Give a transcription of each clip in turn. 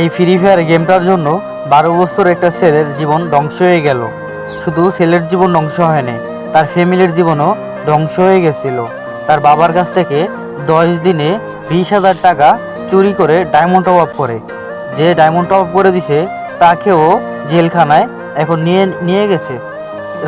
এই free fire গেমটার জন্য বারো বছর একটা ছেলের জীবন ধ্বংস হয়ে গেল। শুধু ছেলের জীবন ধ্বংস হয়নি, তার ফ্যামিলির জীবনও ধ্বংস হয়ে গেছিল। তার বাবার কাছ থেকে দশ দিনে বিশ হাজার টাকা চুরি করে ডায়মন্ড টপ আপ করে। যে ডায়মন্ড টপ আপ করে দিছে, তাকেও জেলখানায় এখন নিয়ে নিয়ে গেছে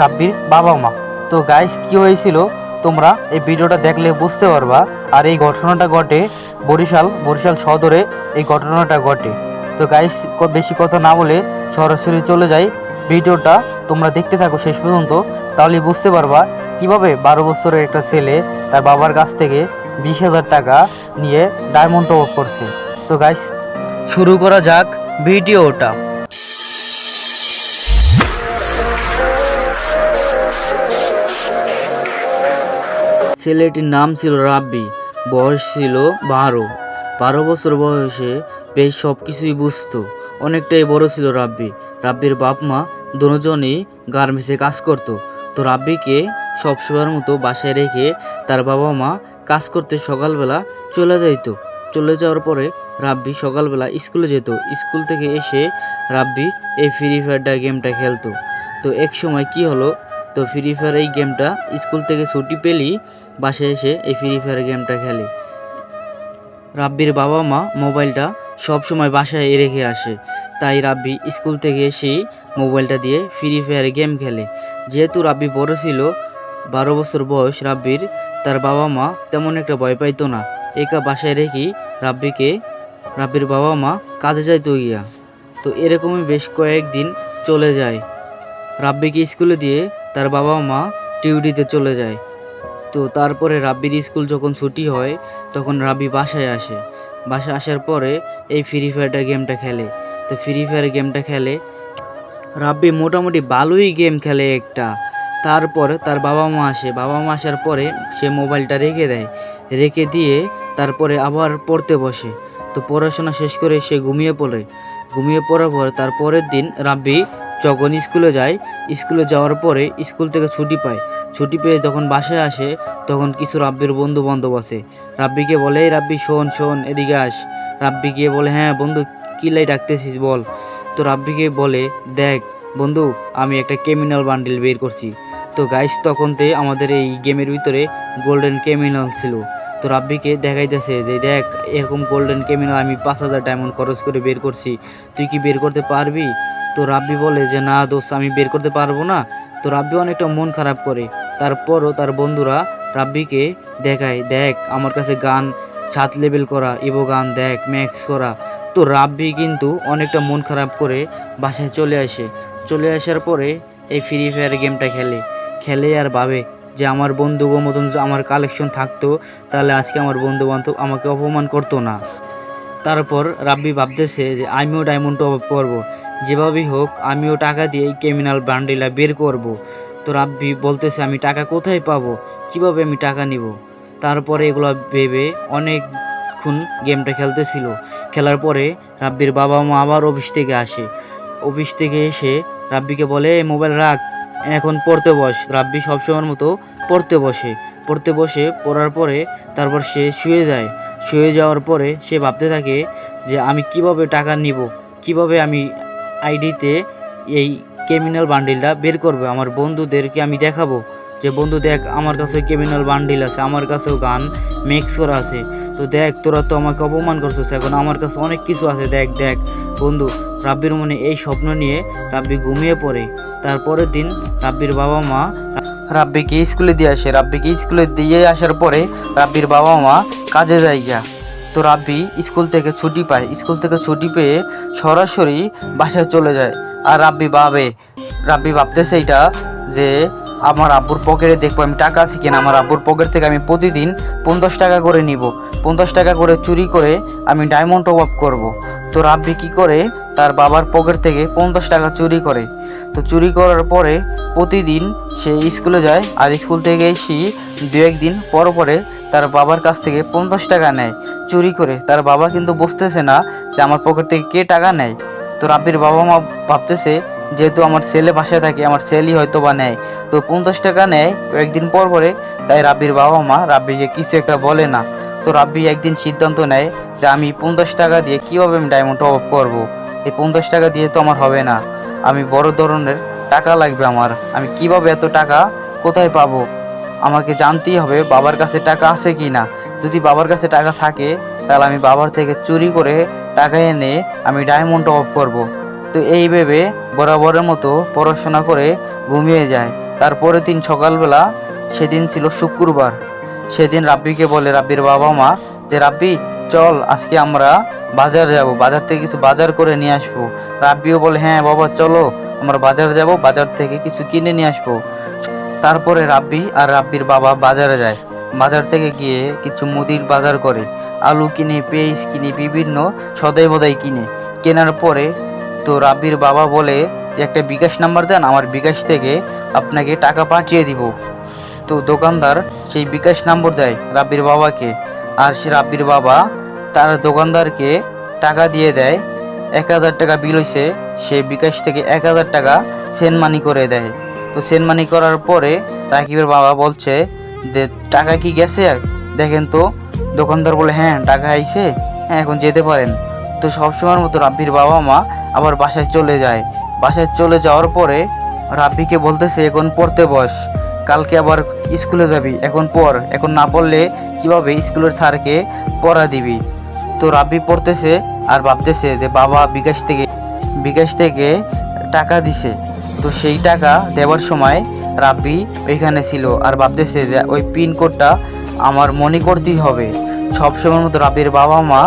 রাব্বির বাবা মা। তো গাইস কি হয়েছিল? তোমরা এই ভিডিওটা দেখলে বুঝতে পারবা। আর এই ঘটনাটা ঘটে বরিশাল বরিশাল সদরে এই ঘটনাটা ঘটে। তো গাইস বেশি কথা না বলে সরাসরি চলে যাই। ভিডিওটা তোমরা দেখতে থাকো শেষ পর্যন্ত, তাহলে বুঝতে পারবা কীভাবে বারো বছরের একটা ছেলে তার বাবার কাছ থেকে বিশ হাজার টাকা নিয়ে ডায়মন্ড আপ করছে। তো গাইস শুরু করা যাক ভিডিওটা। ছেলেটির নাম ছিল রাব্বি, বয়স ছিল বারো। বারো বছর বয়সে বেশ সব কিছুই বুঝতো। অনেকটাই বড় ছিল রাব্বি। রাব্বির বাপ মা দুজনেই গার্মেন্টসে কাজ করত। তো রাব্বিকে সব সবসময়ের মতো বাসায় রেখে তার বাবা মা কাজ করতে সকালবেলা চলে যেত চলে যাওয়ার পরে রাব্বি সকালবেলা স্কুলে যেত। স্কুল থেকে এসে রাব্বি এই ফ্রি ফায়ারটা গেমটা খেলতো। তো এক সময় কি হলো? তো ফ্রি ফায়ার এই গেমটা স্কুল থেকে ছুটি পেলেই বাসায় এসে এই ফ্রি ফায়ার গেমটা খেলে। রাব্বির বাবা মা মোবাইলটা সব সময় বাসায় রেখে আসে। তাই রাব্বি স্কুল থেকে এসেই মোবাইলটা দিয়ে ফ্রি ফায়ার গেম খেলে। যেহেতু রাব্বি বড় ছিল, বারো বছর বয়স রাব্বির, তার বাবা মা তেমন একটা ভয় পাইতো না। একা বাসায় রেখেই রাব্বিকে, রাব্বির বাবা মা কাজে যাইতো গিয়া। তো এরকমই বেশ কয়েকদিন চলে যায়। রাব্বিকে স্কুলে দিয়ে তার বাবা মা টিউডিতে চলে যায়। তো তারপরে রাব্বির স্কুল যখন ছুটি হয়, তখন রাব্বি বাসায় আসে। বাসায় আসার পরে এই ফ্রি ফায়ারটা গেমটা খেলে। তো ফ্রি ফায়ার গেমটা খেলে, রাব্বি মোটামুটি ভালোই গেম খেলে একটা। তারপর তার বাবা মা আসে। বাবা মা আসার পরে সে মোবাইলটা রেখে দেয়। রেখে দিয়ে তারপরে আবার পড়তে বসে। তো পড়াশোনা শেষ করে সে ঘুমিয়ে পড়ে। ঘুমিয়ে পড়ার পর তার পরের দিন রাব্বি যখন স্কুলে যায়, স্কুলে যাওয়ার পরে স্কুল থেকে ছুটি পায়। ছুটি পেয়ে যখন বাসায় আসে, তখন কিছু রাব্বির বন্ধু বান্ধব আছে রাব্বিকে বলে, "এই রাব্বি, শোন শোন, এদিকে আস। রাব্বি গিয়ে বলে হ্যাঁ বন্ধু, কী লাই ডাকতেছিস, বল। তো রাব্বিকে বলে, দেখ, বন্ধু, আমি একটা ক্রিমিনাল বান্ডিল বের করছি। তো গাইস তখন তখনতে আমাদের এই গেমের ভিতরে গোল্ডেন ক্রিমিনাল ছিল। তো রাব্বিকে দেখাইতেছে যে, দেখ, এরকম গোল্ডেন ক্রিমিনাল আমি পাঁচ হাজার ডায়মন্ড খরচ করে বের করছি। তুই কি বের করতে পারবি? তো রাব্বি বলে যে, না দোস্ত, আমি বের করতে পারব না। তো রাব্বি অনেকটা মন খারাপ করে। তারপরও তার বন্ধুরা রাব্বিকে দেখায় দেখ, আমার কাছে গান সাত লেভেল করা ইভো গান, দেখ, ম্যাক্স করা। তো রাব্বি কিন্তু অনেকটা মন খারাপ করে বাসায় চলে আসে। চলে আসার পরে এই ফ্রি ফায়ার গেমটা খেলে। খেলে আর ভাবে যে, আমার বন্ধুগো মতন আমার কালেকশন থাকতো, তাহলে আজকে আমার বন্ধু বান্ধব আমাকে অপমান করতো না। তারপর রাব্বি ভাবতেছে যে আমিও ডায়মন্ড আপ করব। যেভাবেই হোক, আমিও টাকা দিয়ে ক্রিমিনাল বান্ডিলা বের করব। তো রাব্বি বলতেছে, আমি টাকা কোথায় পাবো? কীভাবে আমি টাকা নিব? তারপরে এগুলো ভেবে অনেকক্ষণ গেমটা খেলতেছিল। খেলার পরে রাব্বির বাবা মা আবার অফিস থেকে আসে। অফিস থেকে এসে রাব্বিকে বলে, "এই মোবাইল রাখ, এখন পড়তে বস। রাব্বি সবসময়ের মতো পড়তে বসে। পড়তে বসে, পড়ার পরে তারপর সে শুয়ে যায়। শুয়ে যাওয়ার পরে সে ভাবতে থাকে যে আমি কীভাবে টাকা নিব, কীভাবে আমি আইডিতে এই ক্রিমিনাল বান্ডিলটা বের করবে, আমার বন্ধুদেরকে আমি দেখাবো যে, বন্ধু, দেখ, আমার কাছে ক্রিমিনাল বান্ডিল আছে, আমার কাছেও গান মিক্স করা আছে, তো দেখ, তোরা তো আমাকে অপমান করছিস, এখন আমার কাছে অনেক কিছু আছে, দেখ দেখ, বন্ধু, রাব্বির মনে এই স্বপ্ন নিয়ে রাব্বি ঘুমিয়ে পড়ে, তারপরের দিন রাব্বির বাবা মা রাব্বিকে স্কুলে দিয়ে আসে। রাব্বিকে স্কুলে দিয়ে আসার পরে রাব্বির বাবা মা কাজে যায় গিয়া তো রাব্বি স্কুল থেকে ছুটি পায়। স্কুল থেকে ছুটি পেয়ে সরাসরি বাসায় চলে যায়। আর রাব্বি ভাবে রাব্বি ভাবতেছে এটা যে আমার আব্বুর পকেটে দেখব, আমি টাকা আছে কিনা? আমার আব্বুর পকেট থেকে আমি প্রতিদিন পঞ্চাশ টাকা করে নিব। পঞ্চাশ টাকা করে চুরি করে আমি ডায়মন্ড আপ করব। তো রাব্বি কী করে? তার বাবার পকেট থেকে পঞ্চাশ টাকা চুরি করে। তো চুরি করার পরে প্রতিদিন সে স্কুলে যায় আর স্কুল থেকে এসে দু একদিন পর পরে তার বাবার কাছ থেকে পঞ্চাশ টাকা নেয় চুরি করে। তার বাবা কিন্তু বুঝতেছে না যে আমার পকেট থেকে কে টাকা নেয়। তো রাব্বির বাবা মা ভাবতেছে যেহেতু আমার ছেলে বাসায় থাকে, আমার ছেলেই হয়তো বা নেয়। তো পঞ্চাশ টাকা নেয় একদিন পর পরে, তাই রাব্বির বাবা মা রাব্বিকে কিছু একটা বলে না। তো রাব্বি একদিন সিদ্ধান্ত নেয় যে আমি পঞ্চাশ টাকা দিয়ে কীভাবে আমি ডায়মন্ড অফ করব? এই পঞ্চাশ টাকা দিয়ে তো আমার হবে না। আমি বড় ধরনের টাকা লাগবে আমার। আমি কীভাবে এত টাকা কোথায় পাবো? আমাকে জানতেই হবে বাবার কাছে টাকা আছে কি না যদি বাবার কাছে টাকা থাকে, তাহলে আমি বাবার থেকে চুরি করে টাকা এনে আমি ডায়মন্ড অফ করব। তো এই ভেবে বরাবরের মতো পড়াশোনা করে ঘুমিয়ে যায়। তারপরে দিন সকালবেলা সেদিন ছিল শুক্রবার। সেদিন রাব্বিকে বলে, রাব্বির বাবা মা, যে রাব্বি, চল আজকে আমরা বাজার যাব। বাজার থেকে কিছু বাজার করে নিয়ে আসব। রাব্বিও বলে হ্যাঁ বাবা, চলো, আমরা বাজার যাব, বাজার থেকে কিছু কিনে নিয়ে আসব। তারপরে রাব্বি আর রাব্বির বাবা বাজারে যায়। বাজার থেকে গিয়ে কিছু মুদির বাজার করে। আলু কিনে, পেঁয়াজ কিনে, বিভিন্ন সদাই বদাই কিনে। কেনার পরে তো রাব্বির বাবা বলে, একটা বিকাশ নাম্বার দেন, আমার বিকাশ থেকে আপনাকে টাকা পাঠিয়ে দিব। তো দোকানদার সেই বিকাশ নম্বর দেয় রাব্বির বাবাকে। আর সে রাব্বির বাবা তার দোকানদারকে টাকা দিয়ে দেয়। এক হাজার টাকা বিল হয়েছে সে বিকাশ থেকে এক হাজার টাকা সেন্ড মানি করে দেয়। তো সেন্ড মানি করার পরে রাকিবের বাবা বলছে যে, টাকা কি গেছে? দেখেন তো, দোকানদার বলে হ্যাঁ টাকা আইছে হ্যাঁ এখন যেতে পারেন। তো সবসময়ের মতো রাব্বির বাবা মা আবার বাসায় চলে যায়। বাসায় চলে যাওয়ার পরে রাব্বিকে বলতেছে, এখন পড়তে বস। কালকে আবার স্কুলে যাবি। এখন পড়। এখন না পড়লে কীভাবে স্কুলের স্যারকে পড়া দিবি? তো রাব্বি পড়তেছে আর ভাবতেছে যে, বাবা বিকাশ থেকে বিকাশ থেকে টাকা দিছে। তো সেই টাকা দেওয়ার সময় রাব্বি ওইখানে ছিল আর ভাবতেছে যে, ওই পিন কোডটা আমার মনে করতেই হবে। সবসময়ের মতো রাব্বির বাবা মা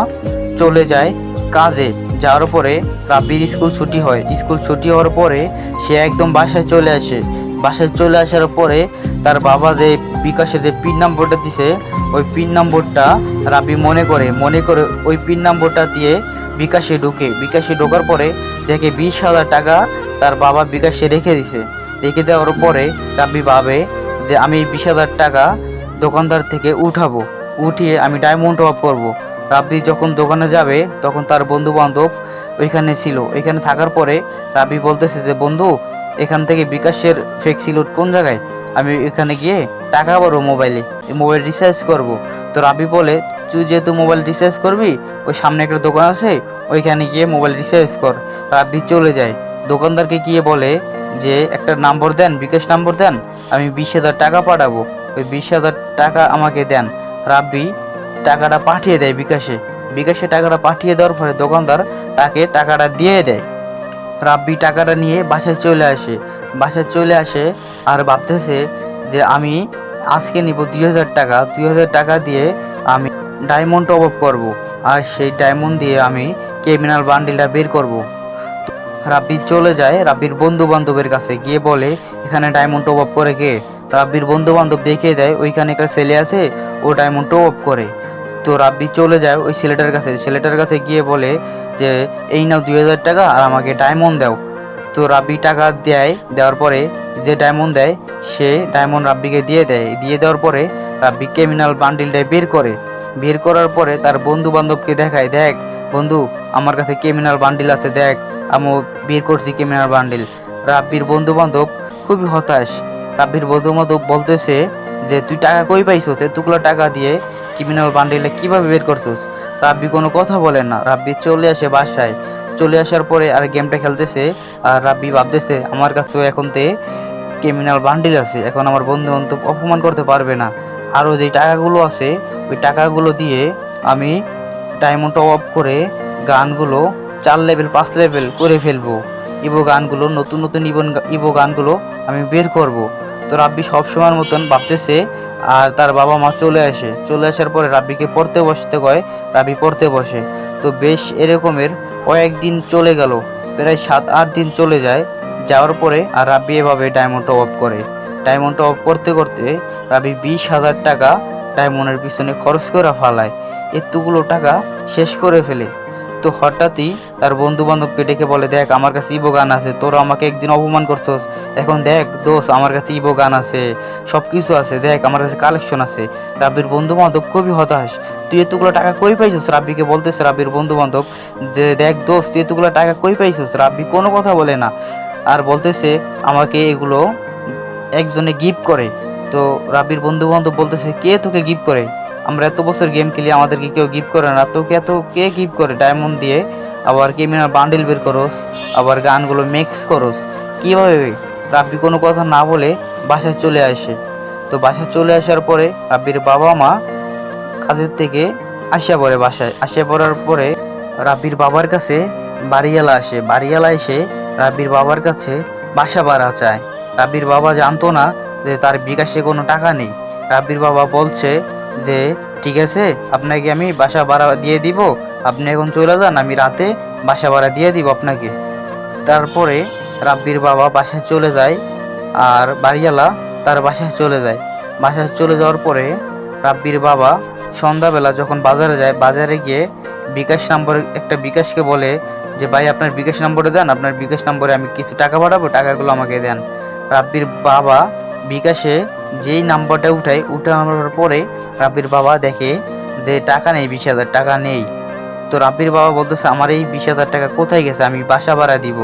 চলে যায় কাজে। যাওয়ার পরে রাব্বির স্কুল ছুটি হয়। স্কুল ছুটি হওয়ার পরে সে একদম বাসায় চলে আসে। বাসায় চলে আসার পরে তার বাবা যে বিকাশে যে পিন নম্বরটা দিছে, ওই পিন নম্বরটা রাব্বি মনে করে মনে করে ওই পিন নম্বরটা দিয়ে বিকাশে ঢুকে। বিকাশে ঢোকার পরে দেখে বিশ হাজার টাকা তার বাবা বিকাশে রেখে দিছে। রেখে দেওয়ার পরে রাব্বি ভাবে যে আমি বিশ হাজার টাকা দোকানদার থেকে উঠাবো। উঠিয়ে আমি ডায়মন্ড অফ করব। রাব্বি যখন দোকানে যাবে, তখন তার বন্ধু বান্ধব ওইখানে ছিল। ওইখানে থাকার পরে রাব্বি বলতেছে যে, বন্ধু, এখান থেকে বিকাশের ফেক কোন জায়গায়? আমি এখানে গিয়ে টাকা পাবো মোবাইলে মোবাইল রিচার্জ করব। তো রাবি বলে, তুই যেহেতু মোবাইল রিচার্জ করবি, ওই সামনে একটা দোকান আছে, ওইখানে গিয়ে মোবাইল রিচার্জ কর। রাব্বি চলে যায়। দোকানদারকে গিয়ে বলে যে, একটা নাম্বার দেন, বিকাশ নাম্বার দেন, আমি বিশ হাজার টাকা পাঠাবো। ওই বিশ হাজার টাকা আমাকে দেন। রাব্বি টাকাটা পাঠিয়ে দেয় বিকাশে। বিকাশে টাকাটা পাঠিয়ে দেওয়ার পরে দোকানদার তাকে টাকাটা দিয়ে দেয়। রাব্বি টাকাটা নিয়ে বাসায় চলে আসে। বাসায় চলে আসে আর ভাবতেছে যে আমি আজকে নিব দুই হাজার টাকা। দুই হাজার টাকা দিয়ে আমি ডায়মন্ড টপ আপ করব আর সেই ডায়মন্ড দিয়ে আমি ক্রিমিনাল বান্ডিলটা বের করব। রাব্বি চলে যায়। রাব্বির বন্ধু বান্ধবের কাছে গিয়ে বলে, এখানে ডায়মন্ড টপ আপ করে কে? রাব্বির বন্ধু বান্ধব দেখিয়ে দেয়, ওইখানে একটা ছেলে আছে, ও ডায়মন্ড টপ আপ করে। তো রাব্বি চলে যায় ওই ছেলেটার কাছে। ছেলেটার কাছে গিয়ে বলে যে, এই নাও দুই হাজার টাকা আর আমাকে ডায়মন্ড দাও। তো রাব্বি টাকা দেয়, দেওয়ার পরে যে ডায়মন্ড দেয়, সে ডায়মন্ড রাব্বিকে দিয়ে দেয়। দিয়ে দেওয়ার পরে রাব্বি ক্রিমিনাল বান্ডিলটা বের করে। বের করার পরে তার বন্ধু বান্ধবকে দেখায়, দেখ, বন্ধু, আমার কাছে ক্রিমিনাল বান্ডিল আছে, দেখ, আমি বের করছি ক্রিমিনাল বান্ডিল রাব্বির বন্ধু বান্ধব খুবই হতাশ। রাব্বির বন্ধু বান্ধব বলতেছে যে, তুই টাকা কই পাইছস এতগুলো টাকা দিয়ে ক্রিমিনাল বান্ডিলে কীভাবে বের করছিস? রাব্বি কোনো কথা বলে না। রাব্বি চলে আসে বাসায়। চলে আসার পরে আর গেমটা খেলতেছে। আর রাব্বি ভাবতেছে, আমার কাছেও এখন তে ক্রিমিনাল বান্ডিল আছে। এখন আমার বন্ধু বান্ধব অপমান করতে পারবে না। আরও যে টাকাগুলো আছে, ওই টাকাগুলো দিয়ে আমি ডায়মন্ড অফ করে গানগুলো চার লেভেল পাঁচ লেভেল করে ফেলব। ইবো গানগুলো, নতুন নতুন ইবন ইবো গানগুলো আমি বের করব। তো রাব্বি সবসময়ের মতন ভাবতেছে আর তার বাবা মা চলে আসে। চলে আসার পরে রাব্বিকে পড়তে বসতে কয়, রাব্বি, পড়তে বসে। তো বেশ এরকমের কয়েকদিন চলে গেল, প্রায় সাত, আট দিন চলে যায়। যাওয়ার পরে আর রাব্বি এভাবে ডায়মন্ড অফ করে। ডায়মন্ড অফ করতে করতে রাব্বি বিশ হাজার টাকা ডায়মন্ডের পিছনে খরচ করে ফালায়। এতগুলো টাকা শেষ করে ফেলে। তো হঠাৎই তার বন্ধু বান্ধবকে ডেকে বলে, দেখ, আমার কাছে ইবো গান আছে, তোরা আমাকে একদিন অপমান করছস। এখন দেখ দোষ আমার কাছে ইবো গান আছে সব কিছু আছে, দেখ, আমার কাছে কালেকশন আছে। রাব্বির বন্ধু বান্ধব খুবই হতাশ। তুই এতগুলো টাকা কই পাইছিস? রাব্বিকে বলতেছে রাব্বির বন্ধু বান্ধব যে, দেখ দোষ তুই এতগুলো টাকা কই পাইছিস? রাব্বি কোনো কথা বলে না আর বলতেছে, আমাকে এগুলো একজনে গিফট করে। তো রাব্বির বন্ধু বান্ধব বলতেছে, কে তোকে গিফট করে? আমরা এত বছর গেম খেলি, আমাদেরকে কেউ গিফট করে না। তোকে এত কে গিফট করে? ডায়মন্ড দিয়ে। আবার ক্রিমিনাল বান্ডেল বের করোস, আবার গানগুলো মিক্স করোস। কীভাবে? রাব্বি কোনো কথা না বলে বাসায় চলে আসে। তো বাসায় চলে আসার পরে রাব্বির বাবা মা কাজের থেকে আসিয়া পড়ে বাসায়। আসিয়া পড়ার পরে রাব্বির বাবার কাছে বাড়িওয়ালা আসে। বাড়িওয়ালা এসে রাব্বির বাবার কাছে বাসা ভাড়া চায়। রাব্বির বাবা জানতো না যে তার বিকাশে কোনো টাকা নেই। রাব্বির বাবা বলছে যে, ঠিক আছে, আপনাকে আমি বাসা ভাড়া দিয়ে দিব, আপনি এখন চলে যান, আমি রাতে বাসা ভাড়া দিয়ে দিব আপনাকে। তারপরে রাব্বির বাবা বাসায় চলে যায় আর বাড়িওয়ালা তার বাসায় চলে যায়। বাসায় চলে যাওয়ার পরে রাব্বির বাবা সন্ধ্যাবেলা যখন বাজারে যায়, বাজারে গিয়ে বিকাশ নম্বর, একটা বিকাশকে বলে যে, ভাই, আপনার বিকাশ নম্বরে দেন, আপনার বিকাশ নম্বরে আমি কিছু টাকা পাঠাবো, টাকাগুলো আমাকে দেন। রাব্বির বাবা বিকাশে যেই নাম্বারটা উঠায় উঠানোর পরে রাব্বির বাবা দেখে যে টাকা নেই, বিশ হাজার টাকা নেই। তো রাব্বির বাবা বলতেছে, আমার এই বিশ হাজার টাকা কোথায় গেছে? আমি বাসা ভাড়া দিব।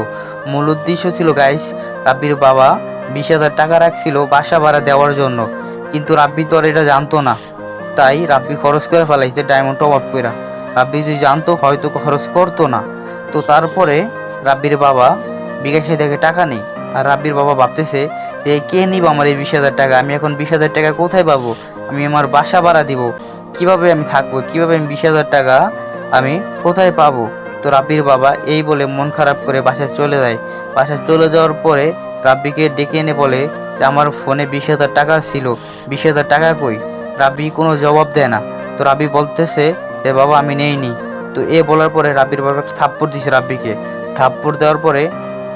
মূল উদ্দেশ্য ছিল, গাইস, রাব্বির বাবা বিশ হাজার টাকা রাখছিল বাসা ভাড়া দেওয়ার জন্য। কিন্তু রাব্বি তো আর এটা জানতো না। তাই রাব্বি খরচ করে ফেলাইছে ডায়মন্ড টপ আপ করে রাব্বি যদি জানতো, হয়তো খরচ করতো না। তো তারপরে রাব্বির বাবা বিকাশে দেখে টাকা নেই। আর রাব্বির বাবা ভাবতেছে যে কে নিব আমার এই বিশ হাজার টাকা? আমি এখন বিশ হাজার টাকা কোথায় পাবো? আমি আমার বাসা ভাড়া দিব। কীভাবে আমি থাকব? কীভাবে আমি বিশ হাজার টাকা আমি কোথায় পাবো? তো রাব্বির বাবা এই বলে মন খারাপ করে বাসায় চলে যায়। বাসায় চলে যাওয়ার পরে রাব্বিকে ডেকে এনে বলে যে, আমার ফোনে বিশ হাজার টাকা ছিল। বিশ হাজার টাকা কই? রাব্বি কোনো জবাব দেয় না। তো রাব্বি বলতেছে যে, বাবা, আমি নেইনি। তো এ বলার পরে রাব্বির বাবা থাপ্পড় দিছে রাব্বিকে। থাপ্পড় দেওয়ার পরে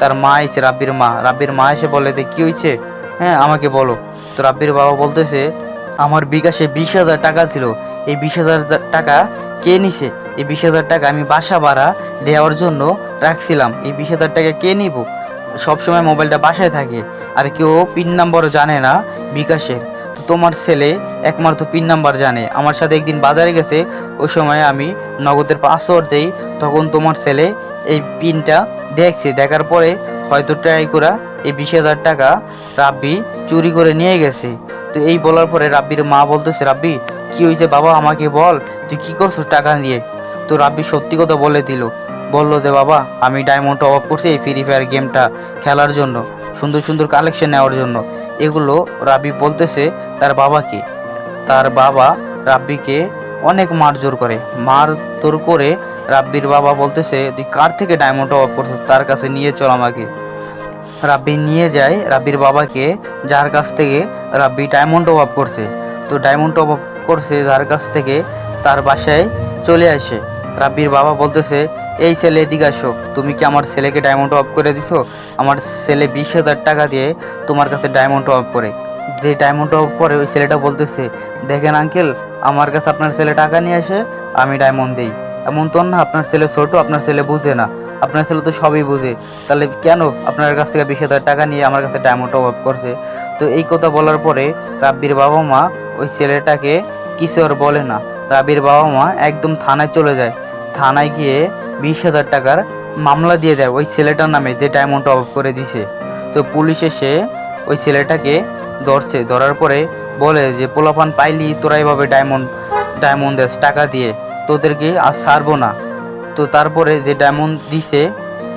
তার মা এসে রাব্বির মা। রাব্বির মা এসে বলে যে, কি হয়েছে হ্যাঁ আমাকে বলো। তো রাব্বির বাবা বলতেছে, আমার বিকাশে বিশ হাজার টাকা ছিল। এই বিশ হাজার টাকা কে নিছে? এই বিশ হাজার টাকা আমি বাসা ভাড়া দেওয়ার জন্য রাখছিলাম। এই বিশ হাজার টাকা কে নিব? সবসময় মোবাইলটা বাসায় থাকে। আর কেউ পিন নাম্বারও জানে না বিকাশের। তোমার ছেলে একমাত্র পিন নাম্বার জানে। আমার সাথে একদিন বাজারে গেছে, ওই সময় আমি নগদের পাসওয়ার্ড দেই, তখন তোমার ছেলে এই পিনটা দেখছে। দেখার পরে হয়তো ট্রাই করা এই বিশ হাজার টাকা রাব্বি চুরি করে নিয়ে গেছে। তো এই বলার পরে রাব্বির মা বলতেছে, রাব্বি, কি হয়েছে বাবা? আমাকে বল, তুই কি করছিস টাকা দিয়ে তো রাব্বি সত্যি কথা বলে দিল। বলল যে, বাবা, আমি ডায়মন্ড অফ করছি এই ফ্রি ফায়ার গেমটা খেলার জন্য, সুন্দর সুন্দর কালেকশন নেওয়ার জন্য। এগুলো রাব্বি বলতেছে তার বাবাকে। তার বাবা রাব্বিকে অনেক মারজোর করে। মার তোর করে রাব্বির বাবা বলতেছে, তুই কার থেকে ডায়মন্ড অফ করছিস? তার কাছে নিয়ে চল আমাকে। রাব্বি নিয়ে যায় রাব্বির বাবাকে, যার কাছ থেকে রাব্বি ডায়মন্ড আপ করছে। তো ডায়মন্ড আপ করছে, যার কাছ থেকে তার বাসায় চলে আসে। রাব্বির বাবা বলতেছে, এই ছেলে এদিকে আসো। তুমি কি আমার ছেলেকে ডায়মন্ড অফ করে দিছো? আমার ছেলে বিশ হাজার টাকা দিয়ে তোমার কাছে ডায়মন্ড অফ করে। যে ডায়মন্ড অফ করে, ওই ছেলেটা বলতেছে, দেখেন আঙ্কেল আমার কাছে আপনার ছেলে টাকা নিয়ে আসে, আমি ডায়মন্ড দিই। এমন তো না, আপনার ছেলে ছোট, আপনার ছেলে বুঝে না। আপনার ছেলে তো সবই বুঝে। তাহলে কেন আপনার কাছ থেকে বিশ হাজার টাকা নিয়ে আমার কাছে ডায়মন্ড আপ করছে? তো এই কথা বলার পরে রাব্বির বাবা মা ওই ছেলেটাকে কিছু আর বলে না। রাবির বাবা মা একদম থানায় চলে যায়। থানায় গিয়ে বিশ হাজার টাকার মামলা দিয়ে দেয় ওই ছেলেটার নামে, যে ডায়মন্ড অফ করে দিছে। তো পুলিশ এসে ওই ছেলেটাকে ধরছে। ধরার পরে বলে যে, পোলাপান, পাইলি তোরা এভাবে ডায়মন্ড ডায়মন্ড দেস টাকা দিয়ে, তোদেরকে আর ছাড়বো না। তো তারপরে যে ডায়মন্ড দিছে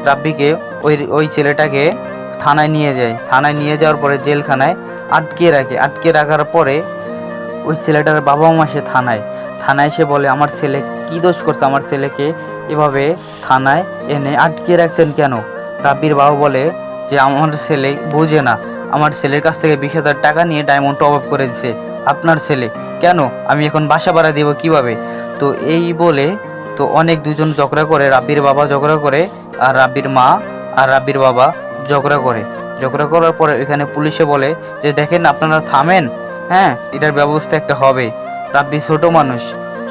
রাব্বিকে, ওই ওই ছেলেটাকে থানায় নিয়ে যায়। থানায় নিয়ে যাওয়ার পরে জেলখানায় আটকে রাখে। আটকে রাখার পরে ওই ছেলেটার বাবা মা সে থানায়। থানায় এসে বলে, আমার ছেলে কী দোষ করছে? আমার ছেলেকে এভাবে থানায় এনে আটকে রাখছেন কেন? রাব্বির বাবা বলে, যে আমার ছেলে বুঝে না। আমার ছেলের কাছ থেকে বিশ হাজার টাকা নিয়ে ডায়মন্ড আপ করে দিছে। আপনার ছেলে? কেন? আমি এখন বাসা ভাড়া দেবো কীভাবে? তো এই বলে, তো অনেক দুজন ঝগড়া করে, রাব্বির বাবা ঝগড়া করে, আর রাব্বির মা আর রাব্বির বাবা ঝগড়া করে। ঝগড়া করার পরে এখানে পুলিশে বলে যে, দেখেন, আপনারা থামেন। হ্যাঁ এটার ব্যবস্থা একটা হবে। রাব্বি ছোট মানুষ,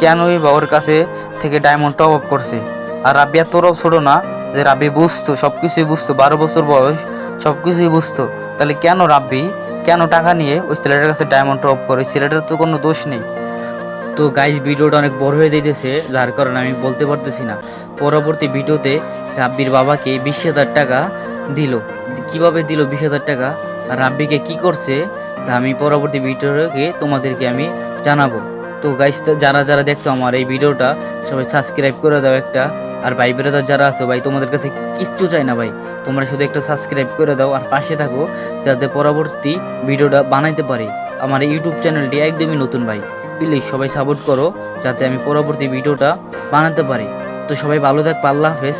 কেন ওই ওর কাছে থেকে ডায়মন্ড টপ আপ করছে? আর রাব্বি এতটাও ছোট না, যে রাব্বি বুঝতো সব কিছুই বুঝতো, বারো বছর বয়স সব কিছুই বুঝতো। তাহলে কেন রাব্বি, কেন টাকা নিয়ে ওই ছেলেটার কাছে ডায়মন্ড টপ করে? ওই ছেলেটার তো কোনো দোষ নেই। তো গাইজ ভিডিওটা অনেক বড় হয়ে দিতেছে যার কারণে আমি বলতে পারতেছি না। পরবর্তী ভিডিওতে রাব্বির বাবাকে বিশ হাজার টাকা দিল। কীভাবে দিল বিশ হাজার টাকা? আর রাব্বিকে কি করছে? তা আমি পরবর্তী ভিডিওকে তোমাদেরকে আমি জানাব। তো গাইস যারা যারা দেখছ আমার এই ভিডিওটা, সবাই সাবস্ক্রাইব করে দাও একটা। আর ভাই বেড়াদার যারা আছো, ভাই তোমাদের কাছে কিচ্ছু চাই না ভাই। তোমরা শুধু একটা সাবস্ক্রাইব করে দাও আর পাশে থাকো, যাতে পরবর্তী ভিডিওটা বানাইতে পারি। আমার ইউটিউব চ্যানেলটি একদমই নতুন ভাই। প্লিজ সবাই সাপোর্ট করো, যাতে আমি পরবর্তী ভিডিওটা বানাতে পারি। তো সবাই ভালো থাক আল্লাহ হাফেজ।